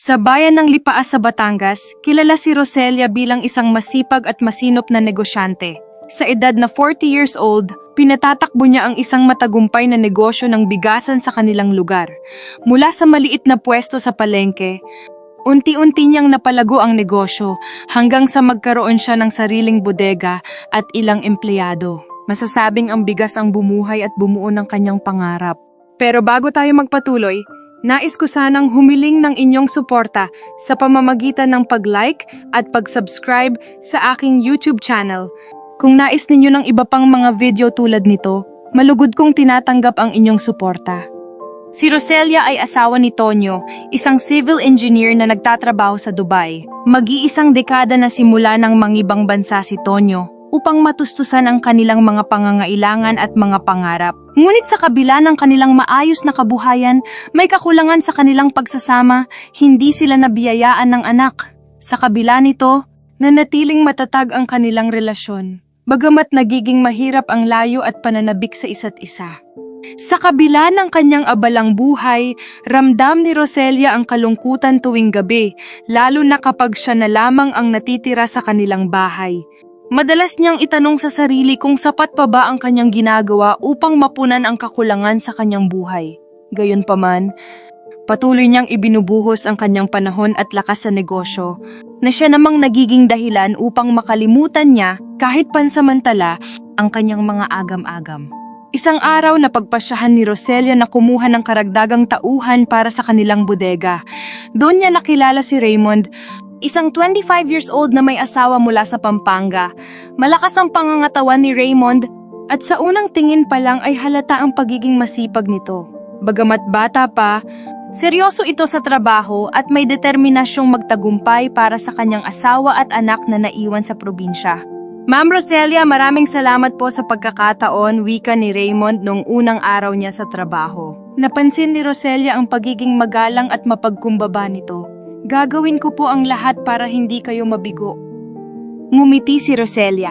Sa bayan ng Lipaas sa Batangas, kilala si Roselia bilang isang masipag at masinop na negosyante. Sa edad na 40 years old, pinatatakbo niya ang isang matagumpay na negosyo ng bigasan sa kanilang lugar. Mula sa maliit na pwesto sa palengke, unti-unti niyang napalago ang negosyo hanggang sa magkaroon siya ng sariling bodega at ilang empleyado. Masasabing ang bigas ang bumuhay at bumuo ng kanyang pangarap. Pero bago tayo magpatuloy, nais ko sanang humiling ng inyong suporta sa pamamagitan ng pag-like at pag-subscribe sa aking YouTube channel. Kung nais ninyo ng iba pang mga video tulad nito, malugod kong tinatanggap ang inyong suporta. Si Roselia ay asawa ni Tonyo, isang civil engineer na nagtatrabaho sa Dubai. Mag-iisang dekada na simula ng mangibang bansa si Tonyo upang matustusan ang kanilang mga pangangailangan at mga pangarap. Ngunit sa kabila ng kanilang maayos na kabuhayan, may kakulangan sa kanilang pagsasama, hindi sila nabiyayaan ng anak. Sa kabila nito, nanatiling matatag ang kanilang relasyon. Bagamat nagiging mahirap ang layo at pananabik sa isa't isa. Sa kabila ng kanyang abalang buhay, ramdam ni Roselia ang kalungkutan tuwing gabi, lalo na kapag siya na lamang ang natitira sa kanilang bahay. Madalas niyang itanong sa sarili kung sapat pa ba ang kanyang ginagawa upang mapunan ang kakulangan sa kanyang buhay. Gayunpaman, patuloy niyang ibinubuhos ang kanyang panahon at lakas sa negosyo, na siya namang nagiging dahilan upang makalimutan niya kahit pansamantala ang kanyang mga agam-agam. Isang araw na pagpasyahan ni Roselia na kumuha ng karagdagang tauhan para sa kanilang bodega. Doon niya nakilala si Raymond, isang 25 years old na may asawa mula sa Pampanga. Malakas ang pangangatawan ni Raymond at sa unang tingin pa lang ay halata ang pagiging masipag nito. Bagamat bata pa, seryoso ito sa trabaho at may determinasyong magtagumpay para sa kanyang asawa at anak na naiwan sa probinsya. Ma'am Roselia, maraming salamat po sa pagkakataon, wika ni Raymond nung unang araw niya sa trabaho. Napansin ni Roselia ang pagiging magalang at mapagkumbaba nito. Gagawin ko po ang lahat para hindi kayo mabigo. Ngumiti si Roselia.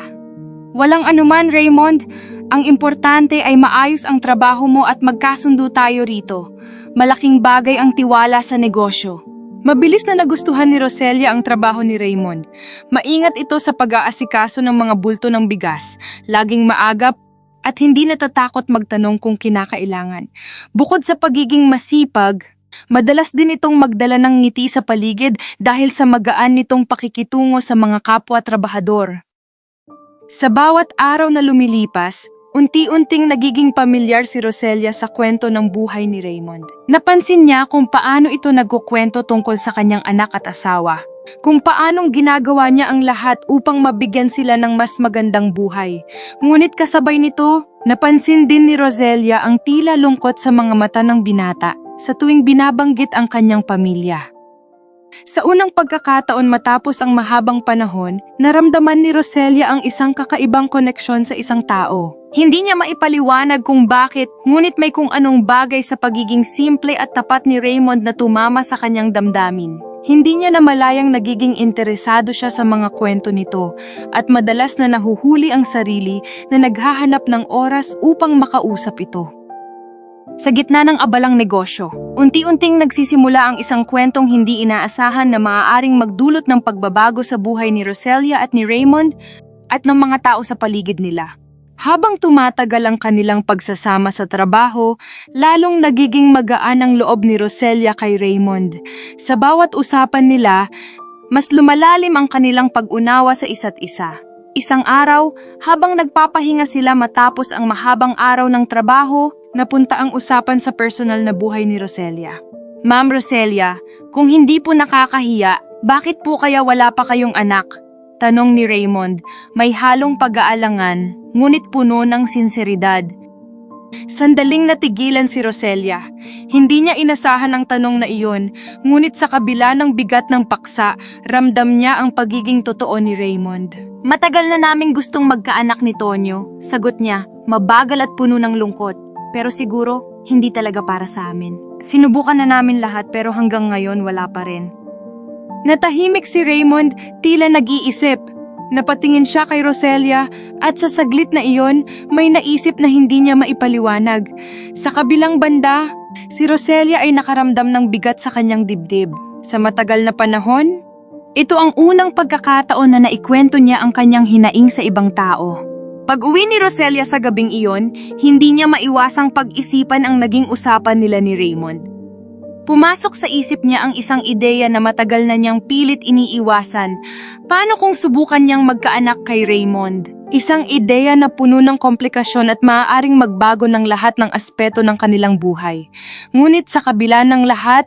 Walang anuman, Raymond. Ang importante ay maayos ang trabaho mo at magkasundo tayo rito. Malaking bagay ang tiwala sa negosyo. Mabilis na nagustuhan ni Roselia ang trabaho ni Raymond. Maingat ito sa pag-aasikaso ng mga bulto ng bigas, laging maagap at hindi natatakot magtanong kung kinakailangan. Bukod sa pagiging masipag, madalas din itong magdala ng ngiti sa paligid dahil sa magaan nitong pakikitungo sa mga kapwa-trabahador. Sa bawat araw na lumilipas, unti-unting nagiging pamilyar si Roselia sa kwento ng buhay ni Raymond. Napansin niya kung paano ito nagkukwento tungkol sa kanyang anak at asawa. Kung paanong ginagawa niya ang lahat upang mabigyan sila ng mas magandang buhay. Ngunit kasabay nito, napansin din ni Roselia ang tila lungkot sa mga mata ng binata sa tuwing binabanggit ang kanyang pamilya. Sa unang pagkakataon matapos ang mahabang panahon, naramdaman ni Roselia ang isang kakaibang koneksyon sa isang tao. Hindi niya maipaliwanag kung bakit, ngunit may kung anong bagay sa pagiging simple at tapat ni Raymond na tumama sa kanyang damdamin. Hindi niya namalayang nagiging interesado siya sa mga kwento nito at madalas na nahuhuli ang sarili na naghahanap ng oras upang makausap ito. Sa gitna ng abalang negosyo, unti-unting nagsisimula ang isang kwentong hindi inaasahan na maaaring magdulot ng pagbabago sa buhay ni Roselia at ni Raymond at ng mga tao sa paligid nila. Habang tumatagal ang kanilang pagsasama sa trabaho, lalong nagiging magaan ang loob ni Roselia kay Raymond. Sa bawat usapan nila, mas lumalalim ang kanilang pag-unawa sa isa't isa. Isang araw, habang nagpapahinga sila matapos ang mahabang araw ng trabaho, napunta ang usapan sa personal na buhay ni Roselia. Ma'am Roselia, kung hindi po nakakahiya, bakit po kaya wala pa kayong anak? Tanong ni Raymond, may halong pag-aalangan, ngunit puno ng sinseridad. Sandaling natigilan si Roselia. Hindi niya inasahan ang tanong na iyon, ngunit sa kabila ng bigat ng paksa, ramdam niya ang pagiging totoo ni Raymond. Matagal na naming gustong magkaanak ni Tonyo, sagot niya, mabagal at puno ng lungkot. Pero siguro, hindi talaga para sa amin. Sinubukan na namin lahat pero hanggang ngayon wala pa rin. Natahimik si Raymond, tila nag-iisip. Napatingin siya kay Roselia at sa saglit na iyon, may naisip na hindi niya maipaliwanag. Sa kabilang banda, si Roselia ay nakaramdam ng bigat sa kanyang dibdib. Sa matagal na panahon, ito ang unang pagkakataon na naikwento niya ang kanyang hinaing sa ibang tao. Pag uwi ni Roselia sa gabing iyon, hindi niya maiwasang pag-isipan ang naging usapan nila ni Raymond. Pumasok sa isip niya ang isang ideya na matagal na niyang pilit iniiwasan. Paano kung subukan niyang magkaanak kay Raymond? Isang ideya na puno ng komplikasyon at maaaring magbago ng lahat ng aspeto ng kanilang buhay. Ngunit sa kabila ng lahat,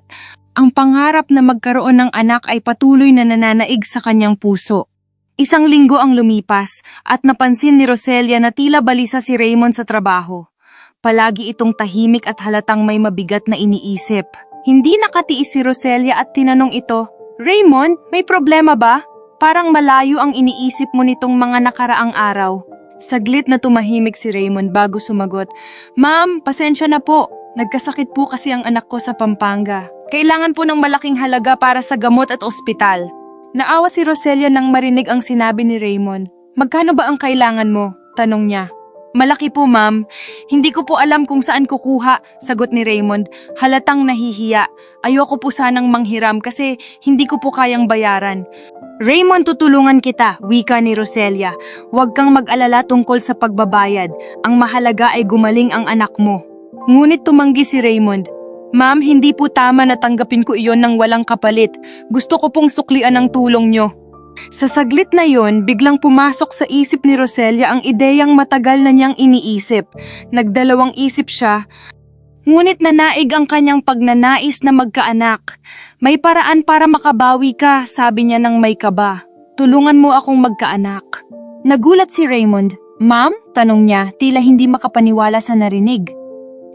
ang pangarap na magkaroon ng anak ay patuloy na nananaig sa kanyang puso. Isang linggo ang lumipas at napansin ni Roselia na tila balisa si Raymond sa trabaho. Palagi itong tahimik at halatang may mabigat na iniisip. Hindi nakatiis si Roselia at tinanong ito, Raymond, may problema ba? Parang malayo ang iniisip mo nitong mga nakaraang araw. Saglit na tumahimik si Raymond bago sumagot, Ma'am, pasensya na po. Nagkasakit po kasi ang anak ko sa Pampanga. Kailangan po ng malaking halaga para sa gamot at ospital. Naawa si Roselia nang marinig ang sinabi ni Raymond. Magkano ba ang kailangan mo? Tanong niya. Malaki po ma'am. Hindi ko po alam kung saan kukuha, sagot ni Raymond. Halatang nahihiya. Ayoko po sanang manghiram kasi hindi ko po kayang bayaran. Raymond, tutulungan kita, wika ni Roselia. Huwag kang mag-alala tungkol sa pagbabayad. Ang mahalaga ay gumaling ang anak mo. Ngunit tumanggi si Raymond. Ma'am, hindi po tama na tanggapin ko iyon ng walang kapalit. Gusto ko pong suklian ang tulong nyo. Sa saglit na yon, biglang pumasok sa isip ni Roselia ang ideyang matagal na niyang iniisip. Nagdalawang isip siya, ngunit nanaig ang kanyang pagnanais na magkaanak. May paraan para makabawi ka, sabi niya ng may kaba. Tulungan mo akong magkaanak. Nagulat si Raymond. Ma'am? Tanong niya, tila hindi makapaniwala sa narinig.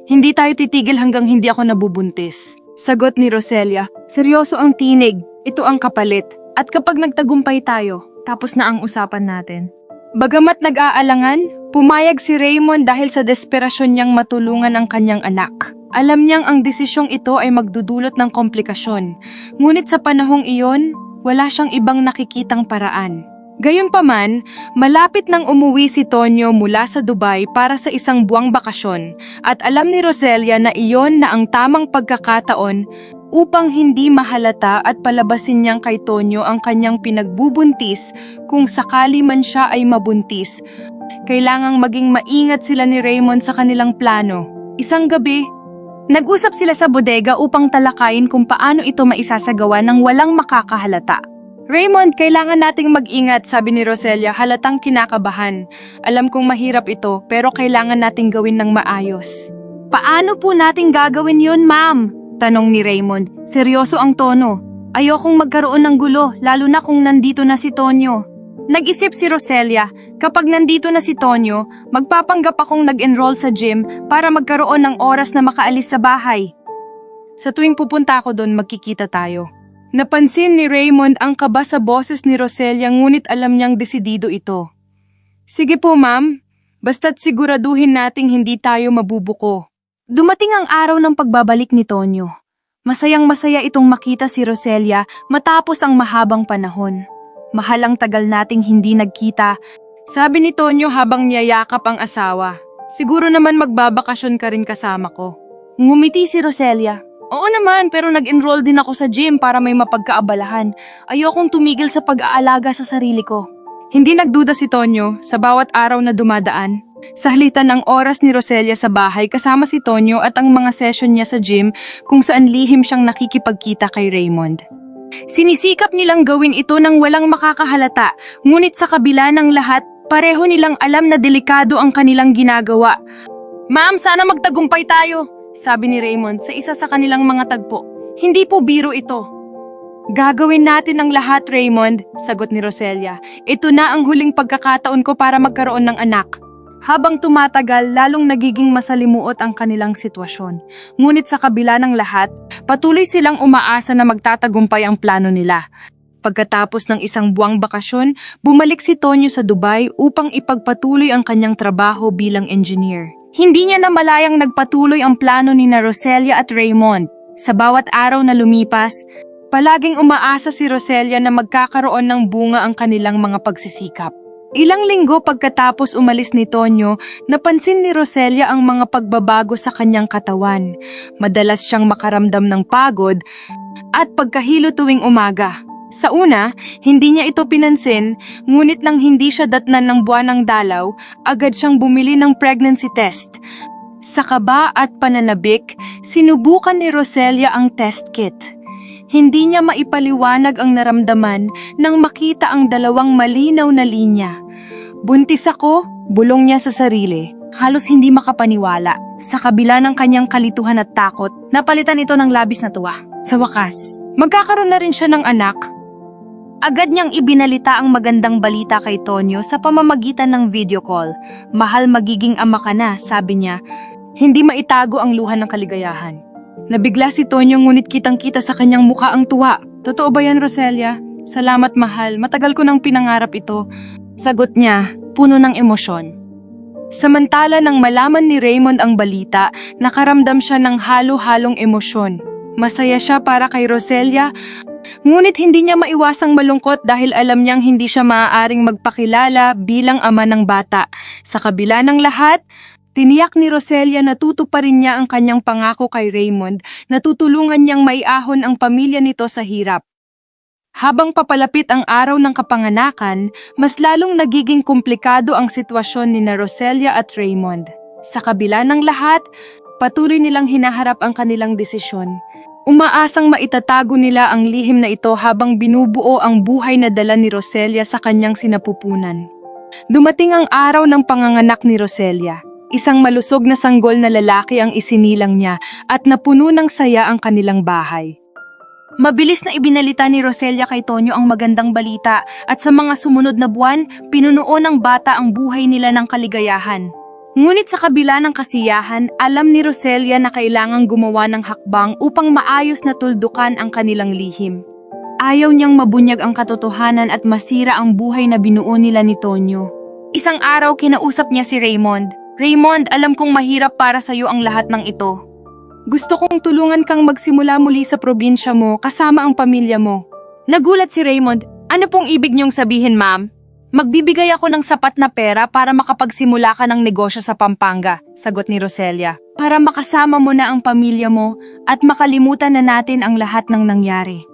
Hindi tayo titigil hanggang hindi ako nabubuntis. Sagot ni Roselia, seryoso ang tinig, ito ang kapalit. At kapag nagtagumpay tayo, tapos na ang usapan natin. Bagamat nag-aalangan, pumayag si Raymond dahil sa desperasyon niyang matulungan ang kanyang anak. Alam niyang ang desisyong ito ay magdudulot ng komplikasyon. Ngunit sa panahong iyon, wala siyang ibang nakikitang paraan. Gayunpaman, malapit nang umuwi si Tonyo mula sa Dubai para sa isang buwang bakasyon at alam ni Roselia na iyon na ang tamang pagkakataon upang hindi mahalata at palabasin niyang kay Tonyo ang kanyang pinagbubuntis kung sakali man siya ay mabuntis. Kailangang maging maingat sila ni Raymond sa kanilang plano. Isang gabi, nag-usap sila sa bodega upang talakayin kung paano ito maisasagawa ng walang makakahalata. Raymond, kailangan nating mag-ingat, sabi ni Roselia, halatang kinakabahan. Alam kong mahirap ito, pero kailangan nating gawin ng maayos. Paano po nating gagawin yun, ma'am? Tanong ni Raymond. Seryoso ang tono. Ayokong magkaroon ng gulo, lalo na kung nandito na si Tonyo. Nag-isip si Roselia, kapag nandito na si Tonyo, magpapanggap akong nag-enroll sa gym para magkaroon ng oras na makaalis sa bahay. Sa tuwing pupunta ako doon, magkikita tayo. Napansin ni Raymond ang kaba sa boses ni Roselia ngunit alam niyang desidido ito. Sige po ma'am, basta't siguraduhin nating hindi tayo mabubuko. Dumating ang araw ng pagbabalik ni Tonyo. Masayang masaya itong makita si Roselia matapos ang mahabang panahon. Mahalang tagal nating hindi nagkita, sabi ni Tonyo habang niyayakap ang asawa. Siguro naman magbabakasyon ka rin kasama ko. Ngumiti si Roselia. Oo naman, pero nag-enroll din ako sa gym para may mapagkaabalahan. Ayokong tumigil sa pag-aalaga sa sarili ko. Hindi nagduda si Tonyo sa bawat araw na dumadaan. Sa halitan ng oras ni Roselia sa bahay kasama si Tonyo at ang mga session niya sa gym kung saan lihim siyang nakikipagkita kay Raymond. Sinisikap nilang gawin ito ng walang makakahalata, ngunit sa kabila ng lahat, pareho nilang alam na delikado ang kanilang ginagawa. Ma'am, sana magtagumpay tayo, sabi ni Raymond sa isa sa kanilang mga tagpo. Hindi po biro ito. Gagawin natin ang lahat, Raymond, sagot ni Roselia. Ito na ang huling pagkakataon ko para magkaroon ng anak. Habang tumatagal, lalong nagiging masalimuot ang kanilang sitwasyon. Ngunit sa kabila ng lahat, patuloy silang umaasa na magtatagumpay ang plano nila. Pagkatapos ng isang buwang bakasyon, bumalik si Tonyo sa Dubai upang ipagpatuloy ang kanyang trabaho bilang engineer. Hindi niya namalayang nagpatuloy ang plano ni na Roselia at Raymond. Sa bawat araw na lumipas, palaging umaasa si Roselia na magkakaroon ng bunga ang kanilang mga pagsisikap. Ilang linggo pagkatapos umalis ni Tonyo, napansin ni Roselia ang mga pagbabago sa kanyang katawan. Madalas siyang makaramdam ng pagod at pagkahilo tuwing umaga. Sa una, hindi niya ito pinansin, ngunit nang hindi siya datnan ng buwan ng dalaw, agad siyang bumili ng pregnancy test. Sa kaba at pananabik, sinubukan ni Roselia ang test kit. Hindi niya maipaliwanag ang naramdaman nang makita ang dalawang malinaw na linya. Buntis ako, bulong niya sa sarili. Halos hindi makapaniwala. Sa kabila ng kanyang kalituhan at takot, napalitan ito ng labis na tuwa. Sa wakas, magkakaroon na rin siya ng anak. Agad niyang ibinalita ang magandang balita kay Tonyo sa pamamagitan ng video call. Mahal magiging ama ka na, sabi niya. Hindi maitago ang luha ng kaligayahan. Nabigla si Tonyo ngunit kitang-kita sa kanyang mukha ang tuwa. Totoo ba yan, Roselia? Salamat, mahal. Matagal ko nang pinangarap ito. Sagot niya, puno ng emosyon. Samantala nang malaman ni Raymond ang balita, nakaramdam siya ng halo-halong emosyon. Masaya siya para kay Roselia, ngunit hindi niya maiwasang malungkot dahil alam niyang hindi siya maaaring magpakilala bilang ama ng bata. Sa kabila ng lahat, tiniyak ni Roselia na tutuparin niya ang kanyang pangako kay Raymond na tutulungan niyang maiahon ang pamilya nito sa hirap. Habang papalapit ang araw ng kapanganakan, mas lalong nagiging komplikado ang sitwasyon ni na Roselia at Raymond. Sa kabila ng lahat, patuloy nilang hinaharap ang kanilang desisyon. Umaasang maitatago nila ang lihim na ito habang binubuo ang buhay na dala ni Roselia sa kanyang sinapupunan. Dumating ang araw ng panganganak ni Roselia. Isang malusog na sanggol na lalaki ang isinilang niya at napuno ng saya ang kanilang bahay. Mabilis na ibinalita ni Roselia kay Tonyo ang magandang balita at sa mga sumunod na buwan, pinunuo ng bata ang buhay nila ng kaligayahan. Ngunit sa kabila ng kasiyahan, alam ni Roselia na kailangang gumawa ng hakbang upang maayos na tuldukan ang kanilang lihim. Ayaw niyang mabunyag ang katotohanan at masira ang buhay na binuo nila ni Tonyo. Isang araw kinausap niya si Raymond. Raymond, alam kong mahirap para sa'yo ang lahat ng ito. Gusto kong tulungan kang magsimula muli sa probinsya mo kasama ang pamilya mo. Nagulat si Raymond. Ano pong ibig niyong sabihin, ma'am? Magbibigay ako ng sapat na pera para makapagsimula ka ng negosyo sa Pampanga, sagot ni Roselia. Para makasama mo na ang pamilya mo at makalimutan na natin ang lahat ng nangyari.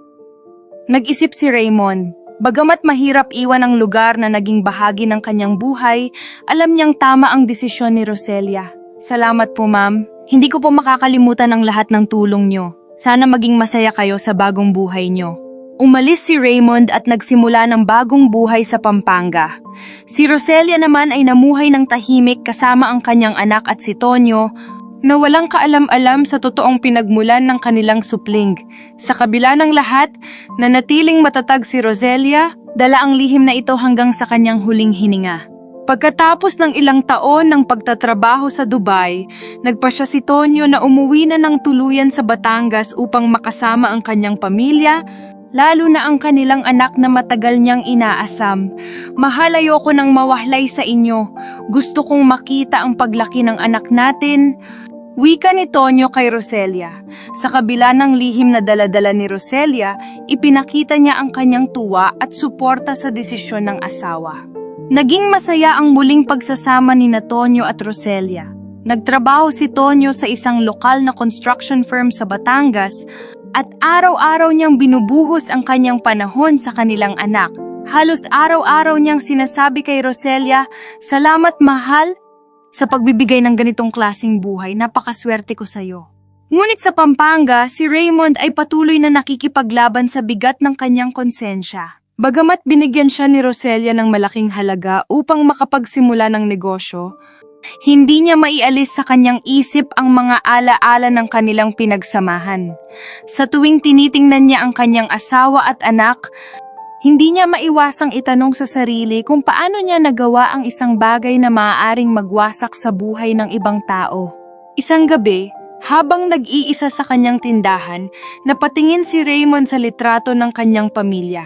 Nag-isip si Raymond. Bagamat mahirap iwan ang lugar na naging bahagi ng kanyang buhay, alam niyang tama ang desisyon ni Roselia. Salamat po, ma'am. Hindi ko po makakalimutan ang lahat ng tulong niyo. Sana maging masaya kayo sa bagong buhay niyo. Umalis si Raymond at nagsimula ng bagong buhay sa Pampanga. Si Roselia naman ay namuhay ng tahimik kasama ang kanyang anak at si Tonyo na walang kaalam-alam sa totoong pinagmulan ng kanilang supling. Sa kabila ng lahat, nanatiling matatag si Roselia, dala ang lihim na ito hanggang sa kanyang huling hininga. Pagkatapos ng ilang taon ng pagtatrabaho sa Dubai, nagpa siya si Tonyo na umuwi na ng tuluyan sa Batangas upang makasama ang kanyang pamilya, lalo na ang kanilang anak na matagal niyang inaasam. Mahal ayoko nang mawahlay sa inyo. Gusto kong makita ang paglaki ng anak natin. Wika ni Tonyo kay Roselia. Sa kabila ng lihim na daladala ni Roselia, ipinakita niya ang kanyang tuwa at suporta sa desisyon ng asawa. Naging masaya ang muling pagsasama ni na Tonyo at Roselia. Nagtrabaho si Tonyo sa isang lokal na construction firm sa Batangas at araw-araw niyang binubuhos ang kanyang panahon sa kanilang anak. Halos araw-araw niyang sinasabi kay Roselia, Salamat mahal sa pagbibigay ng ganitong klasing buhay, napakaswerte ko sa'yo. Ngunit sa Pampanga, si Raymond ay patuloy na nakikipaglaban sa bigat ng kanyang konsensya. Bagamat binigyan siya ni Roselia ng malaking halaga upang makapagsimula ng negosyo, hindi niya maialis sa kanyang isip ang mga alaala ng kanilang pinagsamahan. Sa tuwing tinitingnan niya ang kanyang asawa at anak, hindi niya maiwasang itanong sa sarili kung paano niya nagawa ang isang bagay na maaaring magwasak sa buhay ng ibang tao. Isang gabi, habang nag-iisa sa kanyang tindahan, napatingin si Raymond sa litrato ng kanyang pamilya.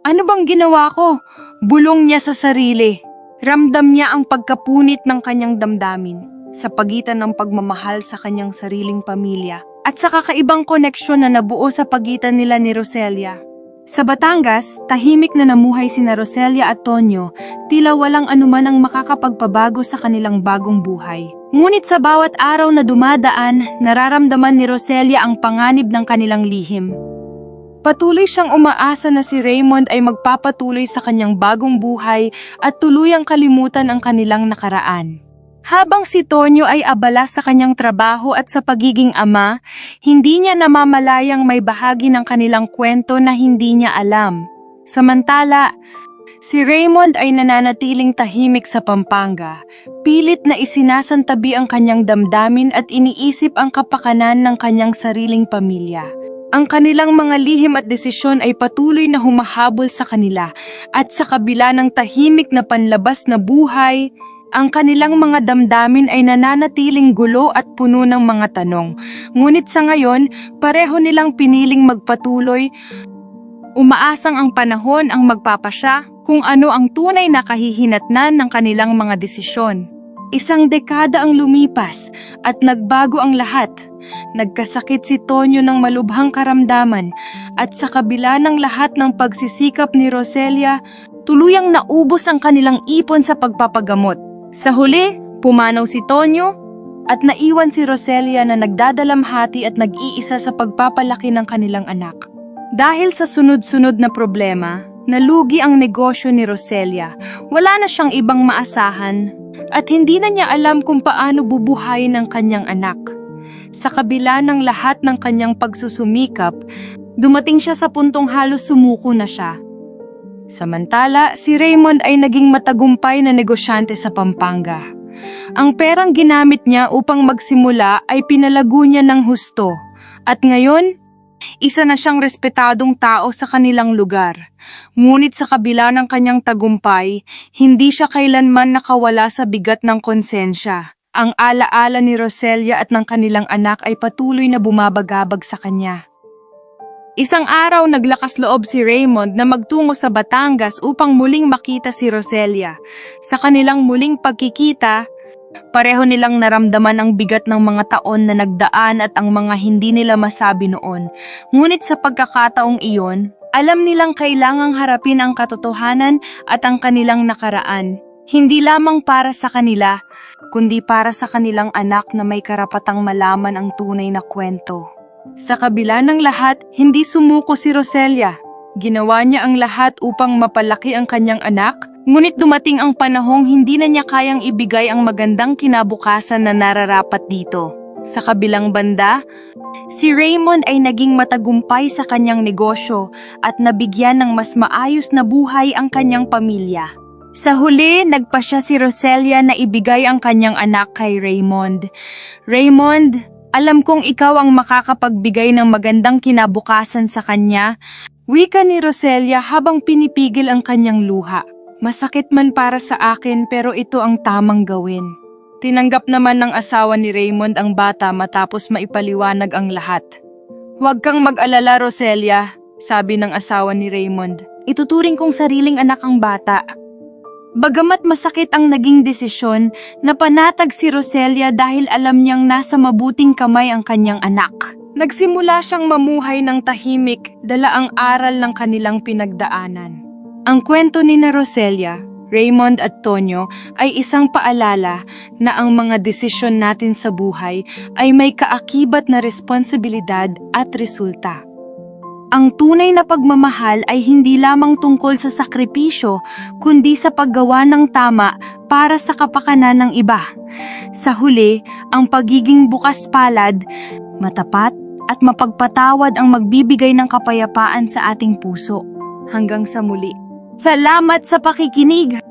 Ano bang ginawa ko? Bulong niya sa sarili. Ramdam niya ang pagkapunit ng kanyang damdamin sa pagitan ng pagmamahal sa kanyang sariling pamilya at sa kakaibang koneksyon na nabuo sa pagitan nila ni Roselia. Sa Batangas, tahimik na namuhay sina Roselia at Tonyo, tila walang anuman ang makakapagpabago sa kanilang bagong buhay. Ngunit sa bawat araw na dumadaan, nararamdaman ni Roselia ang panganib ng kanilang lihim. Patuloy siyang umaasa na si Raymond ay magpapatuloy sa kanyang bagong buhay at tuluyang kalimutan ang kanilang nakaraan. Habang si Tonyo ay abala sa kanyang trabaho at sa pagiging ama, hindi niya namamalayang may bahagi ng kanilang kwento na hindi niya alam. Samantala, si Raymond ay nananatiling tahimik sa Pampanga, pilit na isinasantabi ang kanyang damdamin at iniisip ang kapakanan ng kanyang sariling pamilya. Ang kanilang mga lihim at desisyon ay patuloy na humahabol sa kanila at sa kabila ng tahimik na panlabas na buhay, ang kanilang mga damdamin ay nananatiling gulo at puno ng mga tanong. Ngunit sa ngayon, pareho nilang piniling magpatuloy. Umaasang ang panahon ang magpapasya kung ano ang tunay na kahihinatnan ng kanilang mga desisyon. Isang dekada ang lumipas at nagbago ang lahat. Nagkasakit si Tonyo ng malubhang karamdaman at sa kabila ng lahat ng pagsisikap ni Roselia, tuluyang naubos ang kanilang ipon sa pagpapagamot. Sa huli, pumanaw si Tonyo at naiwan si Roselia na nagdadalamhati at nag-iisa sa pagpapalaki ng kanilang anak. Dahil sa sunod-sunod na problema, nalugi ang negosyo ni Roselia. Wala na siyang ibang maasahan at hindi na niya alam kung paano bubuhayin ang kanyang anak. Sa kabila ng lahat ng kanyang pagsusumikap, dumating siya sa puntong halos sumuko na siya. Samantala, si Raymond ay naging matagumpay na negosyante sa Pampanga. Ang perang ginamit niya upang magsimula ay pinalago niya ng husto. At ngayon, isa na siyang respetadong tao sa kanilang lugar. Ngunit sa kabila ng kanyang tagumpay, hindi siya kailanman nakawala sa bigat ng konsensya. Ang alaala ni Roselia at ng kanilang anak ay patuloy na bumabagabag sa kanya. Isang araw naglakas loob si Raymond na magtungo sa Batangas upang muling makita si Roselia. Sa kanilang muling pagkikita, pareho nilang naramdaman ang bigat ng mga taon na nagdaan at ang mga hindi nila masabi noon. Ngunit sa pagkakataong iyon, alam nilang kailangang harapin ang katotohanan at ang kanilang nakaraan. Hindi lamang para sa kanila, kundi para sa kanilang anak na may karapatang malaman ang tunay na kwento. Sa kabila ng lahat, hindi sumuko si Roselia. Ginawa niya ang lahat upang mapalaki ang kanyang anak, ngunit dumating ang panahong hindi na niya kayang ibigay ang magandang kinabukasan na nararapat dito. Sa kabilang banda, si Raymond ay naging matagumpay sa kanyang negosyo at nabigyan ng mas maayos na buhay ang kanyang pamilya. Sa huli, nagpa siya si Roselia na ibigay ang kanyang anak kay Raymond. Raymond, alam kong ikaw ang makakapagbigay ng magandang kinabukasan sa kanya. Wika ni Roselia habang pinipigil ang kanyang luha. Masakit man para sa akin pero ito ang tamang gawin. Tinanggap naman ng asawa ni Raymond ang bata matapos maipaliwanag ang lahat. Huwag kang mag-alala, Roselia, sabi ng asawa ni Raymond. Ituturing kong sariling anak ang bata. Bagamat masakit ang naging desisyon, napanatag si Roselia dahil alam niyang nasa mabuting kamay ang kanyang anak. Nagsimula siyang mamuhay ng tahimik, dala ang aral ng kanilang pinagdaanan. Ang kwento ni na Roselia, Raymond at Tonyo ay isang paalala na ang mga desisyon natin sa buhay ay may kaakibat na responsibilidad at resulta. Ang tunay na pagmamahal ay hindi lamang tungkol sa sakripisyo, kundi sa paggawa ng tama para sa kapakanan ng iba. Sa huli, ang pagiging bukas palad, matapat, at mapagpatawad ang magbibigay ng kapayapaan sa ating puso. Hanggang sa muli. Salamat sa pakikinig!